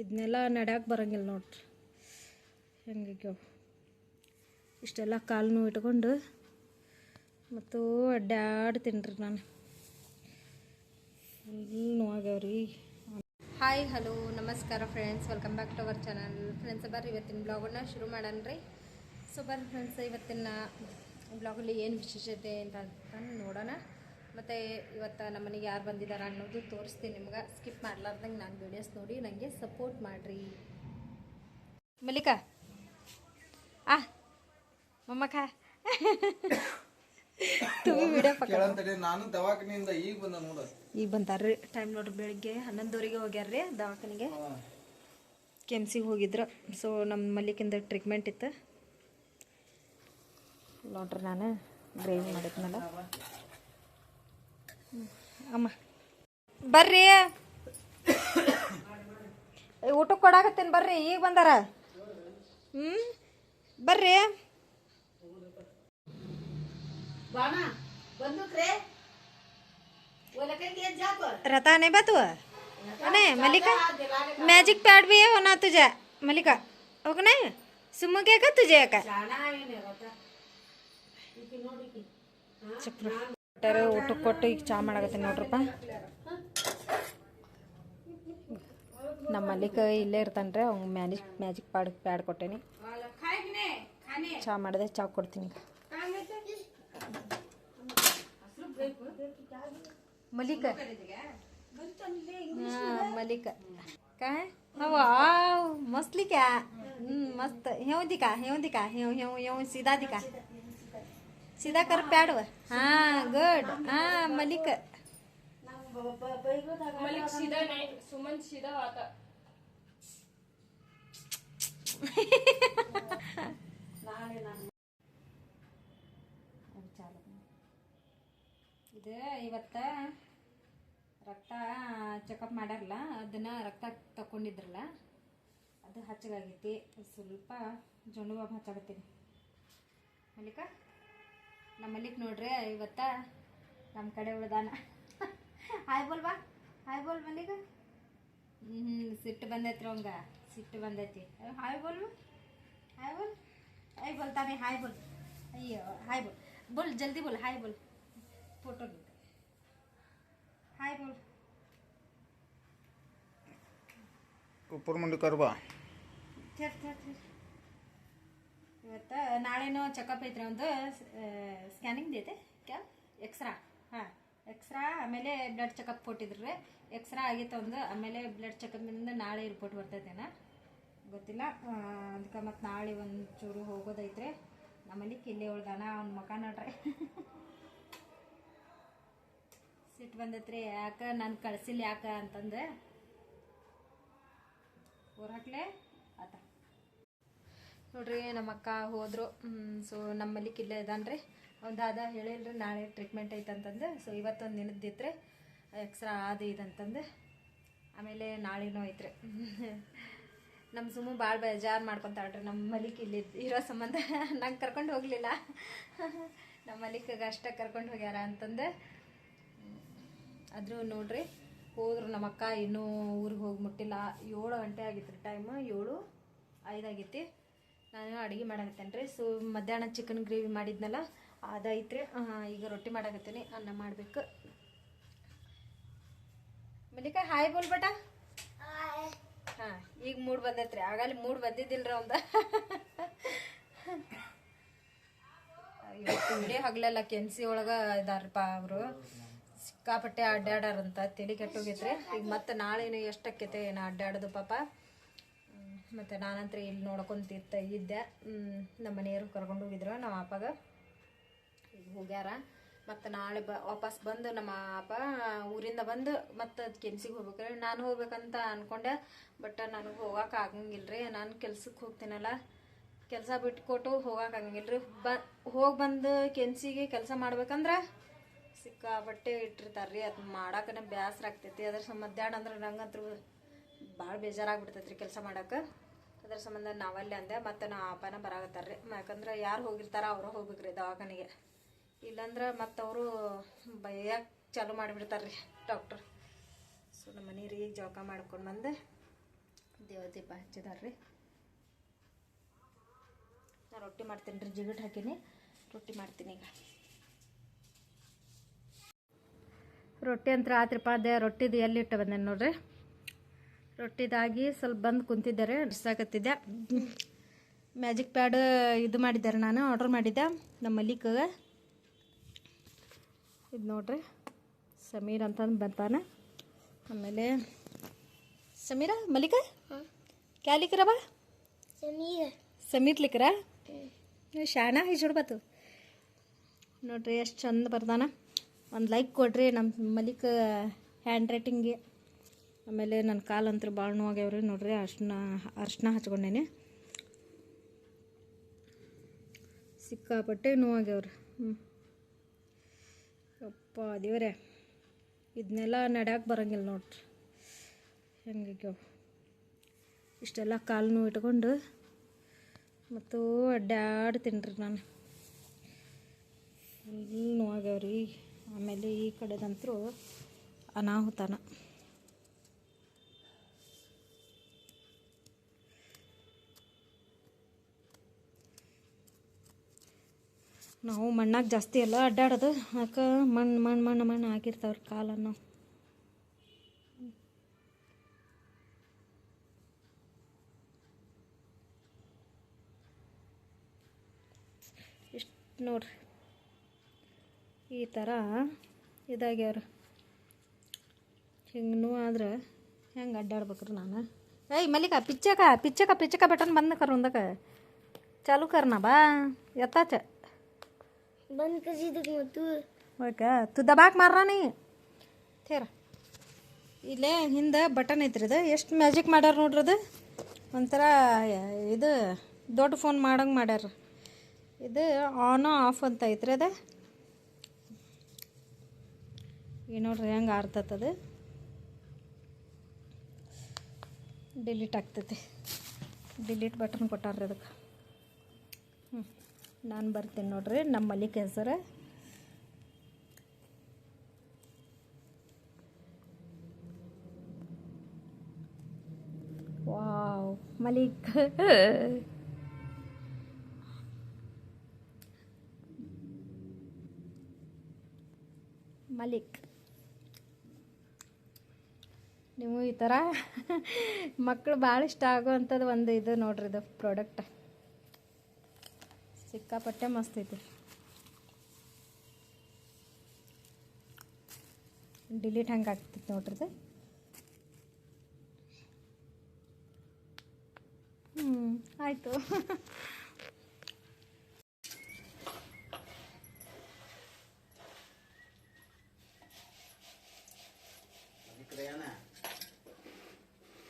ಇದನ್ನೆಲ್ಲ ನಡ್ಯಾಕೆ ಬರಂಗಿಲ್ಲ ನೋಡ್ರಿ. ಹೆಂಗೆ ಇಷ್ಟೆಲ್ಲ ಕಾಲು ನೋವು ಇಟ್ಕೊಂಡು ಮತ್ತು ಅಡ್ಡಾಡ್ತೀನಿ ರೀ ನಾನು. ಫುಲ್ ನೋವಾಗ್ಯಾವ್ರಿ. ಹಾಯ್ ಹಲೋ ನಮಸ್ಕಾರ friends welcome back to our channel friends ಬರ್ರಿ, ಇವತ್ತಿನ ಬ್ಲಾಗನ್ನ ಶುರು ಮಾಡೋಣ ರೀ ಸೊ ಬರ್ರಿ ಫ್ರೆಂಡ್ಸ್ ಇವತ್ತಿನ ಬ್ಲಾಗಲ್ಲಿ ಏನು ವಿಶೇಷತೆ ಅಂತ ನೋಡೋಣ. ಮತ್ತು ಇವತ್ತು ನಮ್ಮ ಮನೆಗೆ ಯಾರು ಬಂದಿದ್ದಾರೆ ಅನ್ನೋದು ತೋರಿಸ್ತೀನಿ ನಿಮ್ಗೆ. ಸ್ಕಿಪ್ ಮಾಡ್ಲಾರ್ದಂಗೆ ನಾನು ವೀಡಿಯೋಸ್ ನೋಡಿ ನನಗೆ ಸಪೋರ್ಟ್ ಮಾಡಿರಿ. ಮಲ್ಲಿಕಾ? ಆ ಮೊಮ್ಮಕ್ಕ. ವಿಡಿಯೋ ಪಕ್ಕ ನಾನು ದವಾಖಾನೆಯಿಂದ ಈಗ ಬಂದ ನೋಡು. ಈಗ ಬಂತಾರ್ರಿ ಟೈಮ್ ನೋಡ್ರಿ ಬೆಳಿಗ್ಗೆ ಹನ್ನೊಂದುವರೆಗೆ ಹೋಗ್ಯಾರ್ರಿ ದವಾಖಾನೆಗೆ. ಕೆಮ್ಸಿಗೆ ಹೋಗಿದ್ರು. ಸೊ ನಮ್ಮ ಮಲ್ಲಿಕಿಂದ ಟ್ರೀಟ್ಮೆಂಟ್ ಇತ್ತು. ನೋಡ್ರಿ ನಾನು ಗ್ರೇವಿ ಮಾಡಿದ್ನಲ್ಲ. ಅಮ್ಮ ಬರ್ರಿ ಏ, ಊಟಕ್ಕೆ ಕೊಡಾಕತ್ತೇನೆ ಬರ್ರಿ ಈಗ ಬಂದಾರ ಹ್ಞೂ ಬರ್ರಿ रता नहीं बा तू नहीं मलिका मैजिक पैड भी है होना तुझे मलिका ओके नहीं सुम्मू के का तुझे का ಕೊಟ್ಟರೆ ಊಟಕ್ಕೆ ಕೊಟ್ಟು ಈಗ ಚಾ ಮಾಡಾಕತ್ತೀನಿ ನೋಡ್ರಪ್ಪ ನಮ್ಮ ಮಲ್ಲಿಕ ಇಲ್ಲೇ ಇರ್ತಾನ್ರಿ ಅವ್ನು ಮ್ಯಾಜಿಕ್ ಮ್ಯಾಜಿಕ್ ಪ್ಯಾಡ್ ಪ್ಯಾಡ್ ಕೊಟ್ಟೇನಿ ಚಾ ಮಾಡಿದೆ ಚಾ ಕೊಡ್ತೀನಿ मलिक हाँ मलिक काय है वाव मस्तली क्या हम्म, मस्त हेव दिका हेव दिका हेव हेव हेव सीधा दिका ಸೀದಾ ಕರ್ ಪ್ಯಾಡ್ವ? ಹಾ ಗುಡ್ ಹಾ ಮಲಿಕ. ಮಲಿಕ ಸೀದಾ ಸುಮನ್ ಸೀದಾ ಆತ. ಇದು ಇವತ್ತ ರಕ್ತ ಚೆಕಪ್ ಮಾಡ್ಯಾರಲ್ಲ ಅದನ್ನ ರಕ್ತ ತಕೊಂಡಿದ್ರಲ್ಲ ಅದು ಹಚ್ಚಗಾಗೈತಿ. ಸ್ವಲ್ಪ ಜೊಂಡು ಬಾಬು ಹಚ್ಚಾಗತ್ತೀನಿ ಮಲ್ಲಿಕಾ ನಮ್ಮ ಮಲ್ಲಿಕ್ ನೋಡ್ರಿ ಇವತ್ತ ನಮ್ಮ ಕಡೆ ಉಳ್ದಾನ ಹಾಯ್ ಬೋಲ್ ಬಾ ಹಾಯ್ ಬೋಲ್ ಮಲ್ಲಿಕ ಹ್ಞೂ ಸಿಟ್ಟು ಬಂದೈತ್ರಿ ಅವಂಗ ಸಿಟ್ಟು ಬಂದೈತಿ ಅಯ್ಯೋ, ಹಾಯ್ ಬೋಲ್ ಬಾ. ಹಾಯ್ ಬೋಲ್ ಹಾಯ್ ಬೋಲ್ತಾನೆ ಹಾಯ್ ಬೋಲ್ ಅಯ್ಯೋ ಹಾಯ್ ಬೋಲ್ ಬೋಲ್ ಜಲ್ದಿ ಬೋಲ್ ಹಾಯ್ ಬೋಲ್ फोटो लेते हाय बोल ಉಪ್ಪರ್ ಮಂಡಿ ಕರ್ಬಾ ಥರ್ ಥರ್ ಥರ್ ಇವತ್ತು ನಾಳೆನೋ ಚೆಕಪ್ ಐತ್ರಿ ಒಂದು ಸ್ಕ್ಯಾನಿಂಗ್ ಐತೆ. ಕ್ಯಾ? ಎಕ್ಸ್ರಾ ಹಾಂ ಎಕ್ಸ್ರಾ ಆಮೇಲೆ ಬ್ಲಡ್ ಚೆಕಪ್ ಕೊಟ್ಟಿದ್ರು ಎಕ್ಸ್ರಾ ಆಗಿತ್ತು ಒಂದು ಆಮೇಲೆ ಬ್ಲಡ್ ಚೆಕಪ್ನಿಂದ ನಾಳೆ ರಿಪೋರ್ಟ್ ಬರ್ತೈತೇನ ಗೊತ್ತಿಲ್ಲ. ಅದಕ್ಕೆ ಮತ್ತು ನಾಳೆ ಒಂದು ಚೂರು ಹೋಗೋದೈತ್ರಿ. ನಮ್ಮಲ್ಲಿ ಕಿಲ್ಲಿ ಉಳ್ದಾನ ಅವ್ನ ಮಕ ನೋಡ್ರಿ. ಸಿಟ್ಟು ಬಂದೈತ್ರಿ. ಯಾಕೆ ನಾನು ಕಳ್ಸಿಲ್ಲ ಯಾಕೆ ಅಂತಂದು. ಊರಾಕ್ಲೆ ಆತ. ನೋಡ್ರಿ ನಮ್ಮ ಅಕ್ಕ ಹೋದ್ರು ಸೊ ನಮ್ಮಲ್ಲಿ ಕಿಲ್ಲೆ ಇದ್ದಾನ್ರಿ ಒಂದು ಅದ ಹೇಳಿಲ್ರಿ, ನಾಳೆ ಟ್ರೀಟ್ಮೆಂಟ್ ಐತೆ ಅಂತಂದು ಸೊ ಇವತ್ತೊಂದು ದಿನದ್ದಿತ್ರಿ ಎಕ್ಸ್ರಾ ಅದು ಇದಂತಂದು. ಆಮೇಲೆ ನಾಳೆನೂ ಐತ್ರಿ. ನಮ್ಮ ಸುಮ್ಮನೆ ಭಾಳ ಬೇಜಾರು ಮಾಡ್ಕೊತಾಳ್ರಿ. ನಮ್ಮ ಮಲಿಕ್ ಇಲ್ಲಿ ಇರೋ ಸಂಬಂಧ. ನಂಗೆ ಕರ್ಕೊಂಡು ಹೋಗಲಿಲ್ಲ. ನಮ್ಮ ಮಲಿಕ್ಗೆ ಅಷ್ಟೇ ಕರ್ಕೊಂಡು ಹೋಗ್ಯಾರ ಅಂತಂದು. ಆದರೂ ನೋಡ್ರಿ, ಹೋದ್ರು ನಮ್ಮ ಅಕ್ಕ. ಇನ್ನೂ ಊರಿಗೆ ಹೋಗಿ ಮುಟ್ಟಿಲ್ಲ. ಏಳು ಗಂಟೆ ಆಗಿತ್ತು ಟೈಮ್ ಏಳು ಐದಾಗೈತಿ ನಾನು ಅಡುಗೆ ಮಾಡಾಕತ್ತೇನೆ ರೀ ಸೊ ಮಧ್ಯಾಹ್ನ ಚಿಕನ್ ಗ್ರೇವಿ ಮಾಡಿದ್ನಲ್ಲ ಅದೈತ್ರಿ ಈಗ ರೊಟ್ಟಿ ಮಾಡಾಕತ್ತೀನಿ, ಅನ್ನ ಮಾಡಬೇಕು. ಮಲ್ಲಿಕ ಹಾಯ್ ಬೋಲ್ ಬಟ. ಹಾಂ, ಈಗ ಮೂಡ್ ಬಂದೈತ್ರಿ. ಆಗಲ್ಲಿ ಮೂಡ್ ಬಂದಿದ್ದಿಲ್ರಿ ಅವಂದ. ಇವತ್ತು ಇಡೀ ಹಗಲೆಲ್ಲ, ಕೆನ್ಸಿ ಒಳಗೆ ಇದಾರಪ್ಪ ಅವರು. ಸಿಕ್ಕಾಪಟ್ಟೆ ಅಡ್ಡಾಡಾರಂತ ತಲೆ ಕೆಟ್ಟೋಗೈತ್ರಿ. ಈಗ ಮತ್ತೆ ನಾಳೆನು ಎಷ್ಟಕ್ಕೈತೆ, ಏನು ಅಡ್ಡಾಡೋದು ಪಾಪ. ಮತ್ತೆ ನಾನಂತರ ಇಲ್ಲಿ ನೋಡ್ಕೊಂತಿತ್ತ ಇದ್ದೆ. ನಮ್ಮ ಮನೆಯವರು ಕರ್ಕೊಂಡು ಹೋಗಿದ್ರು. ನಮ್ಮ ಅಪ್ಪಗ ಹೋಗ್ಯಾರ. ಮತ್ತು ನಾಳೆ ಬ ವಾಪಸ್ ಬಂದು ನಮ್ಮ ಅಪ್ಪ ಊರಿಂದ ಬಂದು ಮತ್ತು ಕೆಲ್ಸಿಗೆ ಹೋಗ್ಬೇಕ್ರಿ. ನಾನು ಹೋಗ್ಬೇಕಂತ ಅನ್ಕೊಂಡೆ ಬಟ್ ನನಗೆ ಹೋಗಕ್ಕೆ ಆಗಂಗಿಲ್ಲ ರೀ ನಾನು ಕೆಲ್ಸಕ್ಕೆ ಹೋಗ್ತೀನಲ್ಲ. ಕೆಲಸ ಬಿಟ್ಕೊಟ್ಟು ಹೋಗಕ್ಕೆ ಆಗಂಗಿಲ್ಲ ರೀ ಬ ಹೋಗಿ ಬಂದು ಕೆನ್ಸಿಗೆ ಕೆಲಸ ಮಾಡ್ಬೇಕಂದ್ರೆ ಸಿಕ್ಕಾಪಟ್ಟೆ ಇಟ್ಟಿರ್ತಾರೆ ರೀ ಅದು ಮಾಡಕ್ಕನೆ ಬೇಸರ ಆಗ್ತೈತಿ. ಅದ್ರ ಸಮ ಅಂದ್ರೆ ನಂಗಂತೂ ಭಾಳ ಬೇಜಾರಾಗ್ಬಿಡ್ತೈತ್ರಿ ಕೆಲಸ ಮಾಡೋಕೆ. ಅದ್ರ ಸಂಬಂಧ ನಾವಲ್ಲೇ ಅಂದೆ, ಮತ್ತು ನಾ ಅಪ್ಪನ ಬರಾಕತ್ತಾರ ರೀ ಯಾಕಂದ್ರೆ ಯಾರು ಹೋಗಿರ್ತಾರ ಹೋಗ್ಬೇಕು ಹೋಗ್ಬೇಕ್ರಿ ದವಾಖಾನೆಗೆ. ಇಲ್ಲಾಂದ್ರೆ ಮತ್ತೆ ಅವರು ಬೈಯಕ್ಕೆ ಚಾಲು ಮಾಡಿಬಿಡ್ತಾರೆ ರೀ ಡಾಕ್ಟ್ರ್. ಸೊ ನಮ್ಮ ಮನೆ ರೀ ಜೋಕ ಮಾಡ್ಕೊಂಡು ಬಂದೆ ದೇವ ದೀಪ ಹಚ್ಚಿದಾರ್ರಿ. ನಾ ರೊಟ್ಟಿ ಮಾಡ್ತೀನಿ ರೀ ಜಿಗಟ್ ಹಾಕೀನಿ. ರೊಟ್ಟಿ ಮಾಡ್ತೀನಿ ಈಗ. ರೊಟ್ಟಿ ಅಂತ ಆತ್ರಿಪ್ಪ ಅದೇ ರೊಟ್ಟಿದು ಎಲ್ಲಿಟ್ಟು ಬಂದೆ ನೋಡ್ರಿ? ರೊಟ್ಟಿದಾಗಿ ಸ್ವಲ್ಪ ಬಂದು ಕುಂತಿದ್ದಾರೆ ಸಾಕತ್ತಿದ್ದೆ ಮ್ಯಾಜಿಕ್ ಪ್ಯಾಡ್ ಇದು ಮಾಡಿದ್ದಾರೆ ನಾನು ಆರ್ಡ್ರ್ ಮಾಡಿದ್ದೆ ನಮ್ಮ ಮಲ್ಲಿಕಾಗ ಇದು ನೋಡ್ರಿ ಸಮೀರ್ ಅಂತಂದು ಬರ್ತಾನೆ ಆಮೇಲೆ ಸಮೀರ ಮಲ್ಲಿಕ? ಕ್ಯಾ ಸಮೀರ್. ಸಮೀರ್ ಲಿಖರ ಶಾಣ ಹಿಜುಡ್ಬತ್ತು ನೋಡ್ರಿ ಎಷ್ಟು ಚಂದ ಬರ್ದಾನ. ಒಂದು ಲೈಕ್ ಕೊಡ್ರಿ ನಮ್ಮ ಮಲ್ಲಿಕ ಹ್ಯಾಂಡ್ ರೈಟಿಂಗ್ಗೆ ಆಮೇಲೆ ನನ್ನ ಕಾಲಂತ್ರ ಭಾಳ ನೋವಾಗ್ಯಾವ್ರಿ. ನೋಡ್ರಿ ಅರ್ಶಿನ ಅರ್ಶಿನ ಹಚ್ಕೊಂಡೇನೆ. ಸಿಕ್ಕಾಪಟ್ಟೆ ನೋವಾಗ್ಯಾವ್ರಿ. ಹ್ಞೂ ಅಪ್ಪ ದೇವ್ರೆ ಇದನ್ನೆಲ್ಲ ನಡ್ಯಾಕೆ ಬರಂಗಿಲ್ಲ ನೋಡ್ರಿ. ಹೆಂಗಾಗ್ಯಾವ. ಇಷ್ಟೆಲ್ಲ ಕಾಲು ನೋವು ಇಟ್ಕೊಂಡು ಮತ್ತು ಅಡ್ಡಾಡ್ತೀನಿ ರೀ ನಾನು. ಫುಲ್ ನೋವಾಗ್ಯಾವ್ರಿ. ಆಮೇಲೆ ಈ ಕಡೆದಂತರೂ ಅನಾಹುತಾನ. ನಾವು ಮಣ್ಣಾಗ ಜಾಸ್ತಿ ಎಲ್ಲ ಅಡ್ಡಾಡೋದು. ಯಾಕೆ ಮಣ್ಣು ಮಣ್ಣು ಮಣ್ಣು ಮಣ್ಣು ಆಗಿರ್ತಾವ್ರಿ ಕಾಲನ್ನು. ಇಷ್ಟು ನೋಡ್ರಿ. ಈ ಥರ ಇದಾಗ್ಯಾವ್ರಿ. ಹಿಂಗೂ ಆದ್ರೆ ಹೆಂಗೆ ಅಡ್ಡಾಡ್ಬೇಕ್ರಿ ನಾನು? ಏಯ್ ಮಲ್ಲಿಕ, ಪಿಚ್ಚಕ ಪಿಚ್ಚಕ ಪಿಚ್ಚಕ ಬಟನ್ ಬಂದ ಕರ್ ಚಾಲು ಕರ್ನಾ ಬಾ. ಎತ್ತಾಚ. बंद कशी मग तू होय का तू दबाक ಮಾರ್ರಾ ನೀ ಥೇರ ಇಲ್ಲೇ ಹಿಂದೆ ಬಟನ್ ಐತ್ರಿ ಇದು ಎಷ್ಟು ಮ್ಯಾಜಿಕ್ ಮಾಡ್ಯಾರ ನೋಡ್ರಿ ಅದು ಒಂಥರ ಇದು ದೊಡ್ಡ ಫೋನ್ ಮಾಡಂಗೆ ಮಾಡ್ಯಾರ ಇದು ಆನ್ ಆಫ್ ಅಂತ ಐತ್ರಿ ಅದು ಈ ನೋಡ್ರಿ ಹೆಂಗೆ ಆರ್ತತದು ಡಿಲೀಟ್ ಆಗ್ತೈತಿ ಡಿಲೀಟ್ ಬಟನ್ ಕೊಟ್ಟಾರ್ರಿ ಅದಕ್ಕೆ ಹ್ಞೂ ನಾನು ಬರ್ತೀನಿ ನೋಡ್ರಿ ನಮ್ಮ ಮಲ್ಲಿಕ ಹೆಸರು. ವಾವ್, ಮಲಿಕ್. ಮಲಿಕ್. ನೀವು ಈ ಥರ ಮಕ್ಕಳು ಭಾಳ ಇಷ್ಟ ಆಗುವಂಥದ್ದು ಒಂದು ಇದು ನೋಡ್ರಿ ಇದು ಪ್ರಾಡಕ್ಟ್ ಸಿಕ್ಕಾಪಟ್ಟೆ ಮಸ್ತ್ ಐತಿ. ಡಿಲೀಟ್ ಹಂಗೆ ಆಗ್ತೈತಿ ನೋಡ್ರಿ ಹ್ಞೂ ಆಯಿತು.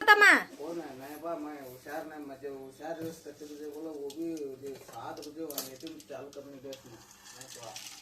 तಮ್ಮ हाथ रुके हुआ है? चालू करने के